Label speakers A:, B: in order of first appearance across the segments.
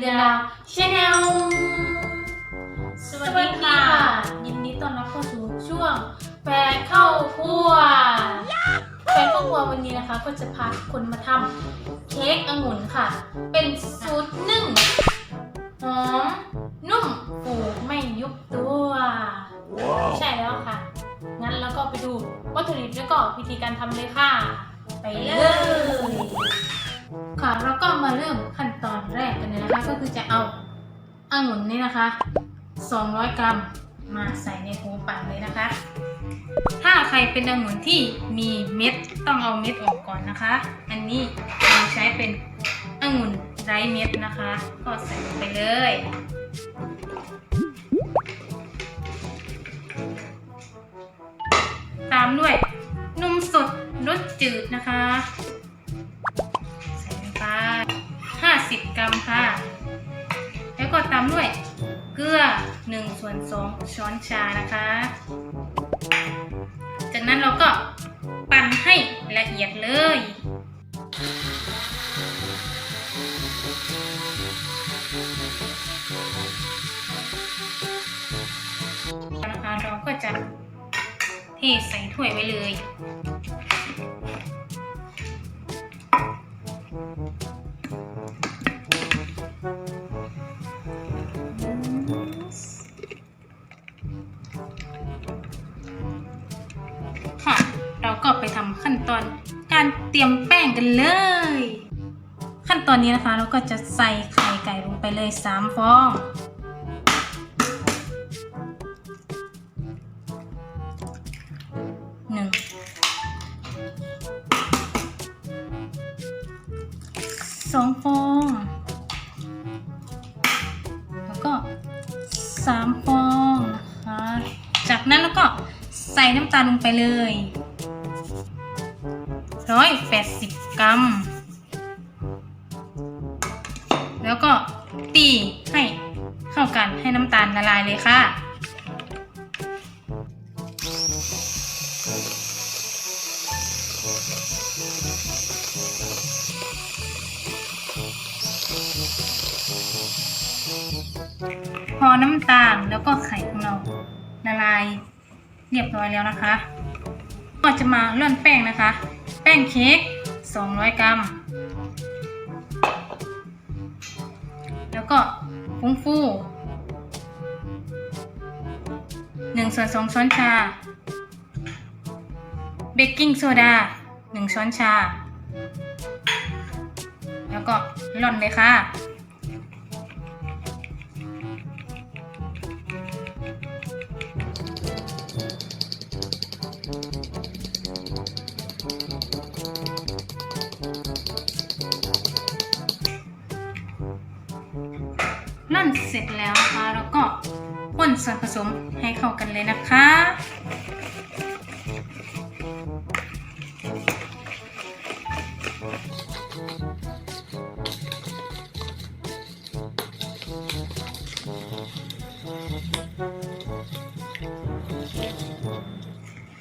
A: เดือนดาวชาแนลสวัสดีค่ะ ยินดีต้อนรับเข้าสู่ช่วงแฟนเข้าครัวแฟนเข้าครัววันนี้นะคะ ก็จะพาทุกคนมาทำเค้กองุ่นค่ะ เป็นสูตรนึ่งหอมนุ่มฟูไม่ยุบตัว ใช่แล้วค่ะ งั้นแล้วก็ไปดูวัตถุดิบแล้วก็วิธีการทำเลยค่ะ ไปเลย ค่ะเราก็มาเริ่มขั้นตอนแรกกันเลยนะคะ ก็คือจะเอาองุ่นนี่นะคะ 200 กรัมมาใส่ในโถปั่นเลยนะคะ ถ้าใครเป็นองุ่นที่มีเม็ดต้องเอาเม็ดออกก่อนนะคะ อันนี้เราใช้เป็นองุ่นไร้เม็ดนะคะ ก็ใส่ลงไปเลยตามด้วยนมสดรสจืดนะคะ กรัมค่ะ แล้วก็ตามด้วยเกลือ1ส่วน2ช้อนชานะคะ จากนั้นเราก็ปั่นให้ละเอียดเลยนะคะเราก็จะเทใส่ถ้วยไว้เลย อนการเตรียมแป้งกันเลย ขั้นตอนนี้นะคะเราก็จะใส่ไข่ไก่ลงไปเลย 3 ฟอง หนึ่ง สองฟอง แล้วก็สามฟองนะคะ จากนั้นแล้วก็ใส่น้ำตาลลงไปเลย ร้อยแปดสิบกรัม แล้วก็ตีให้เข้ากันให้น้ำตาลละลายเลยค่ะพอน้ำตาลแล้วก็ไข่ของเราละลายเรียบร้อยแล้วนะคะ ก็จะมาร่อนแป้งนะคะ ป้งเค้ก200 กรัม แล้วก็ฟงฟู1ส่วน2ช้อนชา เบกกิ้งโซดา 1 ช้อนชา แล้วก็ร่อนเลยค่ะ ร่นเสร็จแล้วนะคะแล้วก็พ่นส่วนผสมให้เข้ากันเลยนะคะ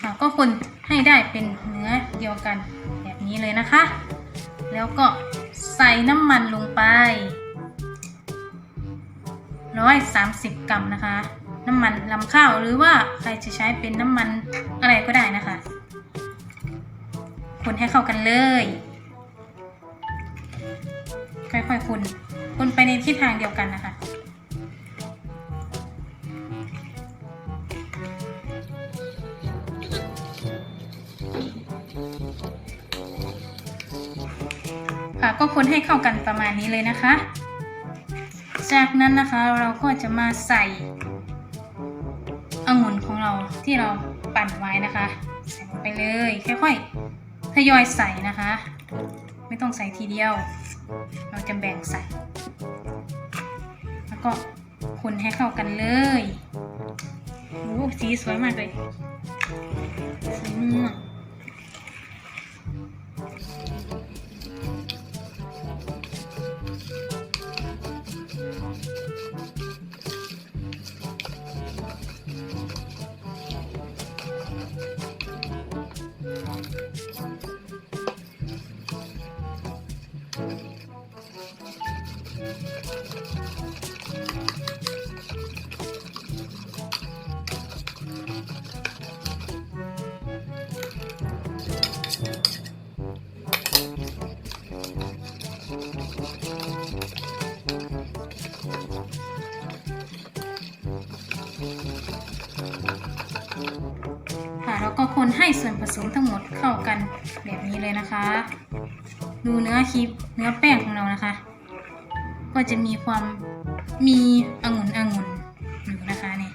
A: ค่ะก็คนให้ได้เป็นเนื้อเดียวกันแบบนี้เลยนะคะ แล้วก็ใส่น้ำมันลงไป 130 กรัมนะคะ น้ำมันลำข้าวหรือว่าใครจะใช้เป็นน้ำมันอะไรก็ได้นะคะ คนให้เข้ากันเลย ค่อยๆคนคนไปในทิศทางเดียวกันนะคะค่ะก็คนให้เข้ากันประมาณนี้เลยนะคะ จากนั้นนะคะเราก็จะมาใส่องุ่นของเราที่เราปั่นไว้นะคะ ใส่ลงไปเลยค่อยๆทยอยใส่นะคะ ไม่ต้องใส่ทีเดียว เราจะแบ่งใส่ แล้วก็คนให้เข้ากันเลยโอ้สีสวยมากเลยสีม่วง Thank you. คนให้ส่วนผสมทั้งหมดเข้ากันแบบนี้เลยนะคะ ดูเนื้อคลิปเนื้อแป้งของเรานะคะ ก็จะมีความมีองุ่นองุ่นอยู่นะคะเนี่ย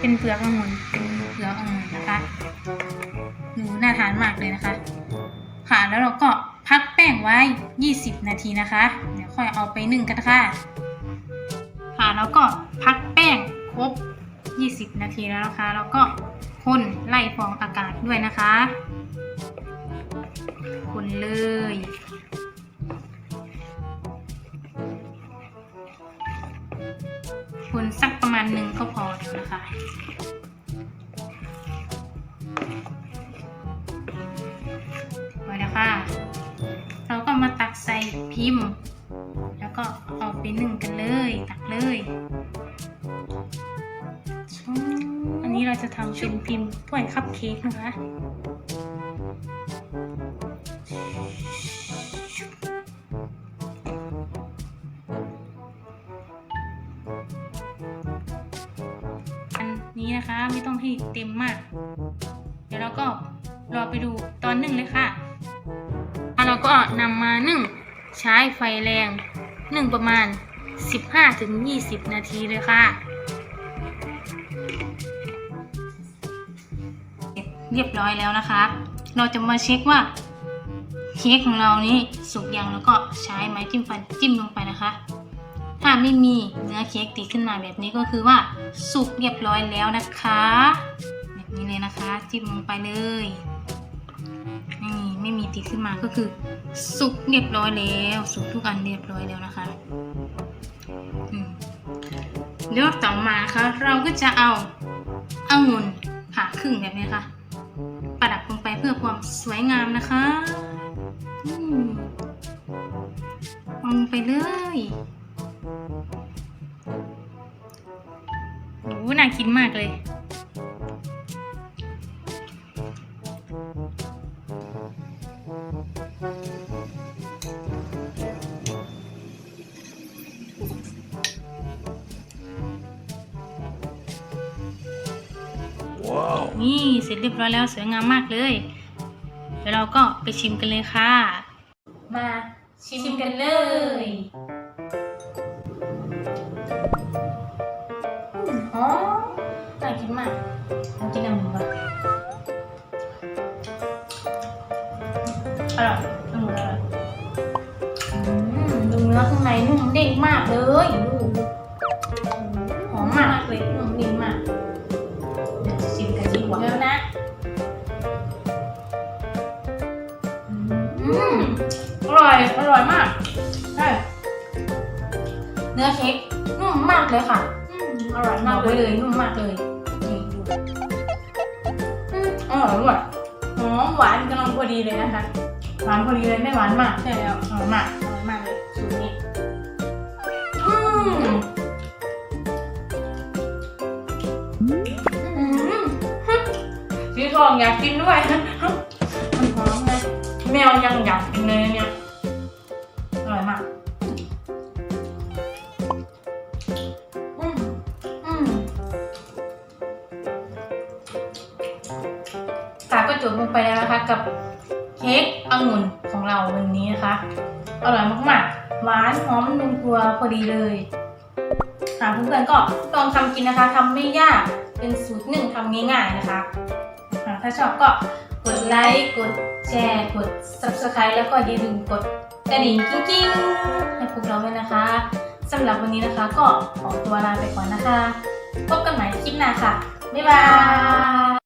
A: เป็นเปลือกองุ่นเป็นเปลือกองุ่นนะคะดูน่าทานมากเลยนะคะค่ะแล้วเราก็พักแป้งไว้ 20 นาทีนะคะ เดี๋ยวค่อยเอาไปนึ่งกันค่ะ ค่ะแล้วก็พักแป้งครบ 20 นาทีแล้วนะคะ แล้วก็ คนไล่ฟองอากาศด้วยนะคะคนเลยคนสักประมาณหนึ่งก็พอแล้วนะคะไว้แล้วค่ะ เราก็มาตักใส่พิมพ์ แล้วก็เอาไปนึ่งกันเลย ตักเลย ทำเป็นพิมพ์ถ้วยคัพเค้กนะคะ อันนี้นะคะไม่ต้องให้เต็มมาก เดี๋ยวเราก็รอไปดูตอนนึ่งเลยค่ะแล้วเราก็นำมานึ่งใช้ไฟแรงนึ่งประมาณ 15-20 นาทีเลยค่ะ เรียบร้อยแล้วนะคะ เราจะมาเช็คว่าเค้กของเรานี้สุกยังแล้วก็ใช้ไม้จิ้มฟันจิ้มลงไปนะคะ ถ้าไม่มีเนื้อเค้กติดขึ้นมาแบบนี้ก็คือว่าสุกเรียบร้อยแล้วนะคะ แบบนี้เลยนะคะ จิ้มลงไปเลยนี่ไม่มีติดขึ้นมาก็คือ สุกเรียบร้อยแล้ว สุกทุกอันเรียบร้อยแล้วนะคะเดี๋ยวต่อมานะคะเราก็จะเอาองุ่นผ่าครึ่งแบบนี้ค่ะ เพื่อความสวยงามนะคะมอาลงไปเลยโอ้น่ากินมากเลย นี่เสร็จเรียบร้อยแล้วสวยงามมากเลย เดี๋ยวเราก็ไปชิมกันเลยค่ะ มาชิมกันเลยอืมหอมน่ากินมากลองกินอันหนึ่งก่อนอร่อยอร่อยดูเนื้อข้างในนุ่มเด้งมากเลย อืมอร่อย อร่อยมาก ใช่ เนื้อเค้กนุ่มมากเลยค่ะอืมอร่อยมากเลยเลยนุ่มมากเลยนี่ดูอืมอร่อยด้วยหอมหวานกำลังพอดีเลยนะคะ หวานพอดีเลยไม่หวานมากใช่แล้วอร่อยมากอร่อยมากเลยสูตรนี้อืมอืมสีทองอยากกินด้วยมันหอมเลย แมวยังอยากกินเลยเนี่ยอร่อยมากอืมอืมค่ะก็จบลงไปแล้วนะคะกับเค้กองุ่นของเราวันนี้นะคะ อร่อยมากๆหวานหอมลงตัวพอดีเลยค่ะเพื่อนๆก็ลองทำกินนะคะทำไม่ยากเป็นสูตรหนึ่งทำง่ายๆนะคะค่ะถ้าชอบก็ กดไลค์ กดแชร์ กด subscribe แล้วก็อย่าลืมกดกระดิ่งกิ้งๆ ให้พวกเราด้วยนะคะสำหรับวันนี้นะคะก็ขอตัวลาไปก่อนนะคะ พบกันใหม่คลิปหน้าค่ะ บ๊ายบาย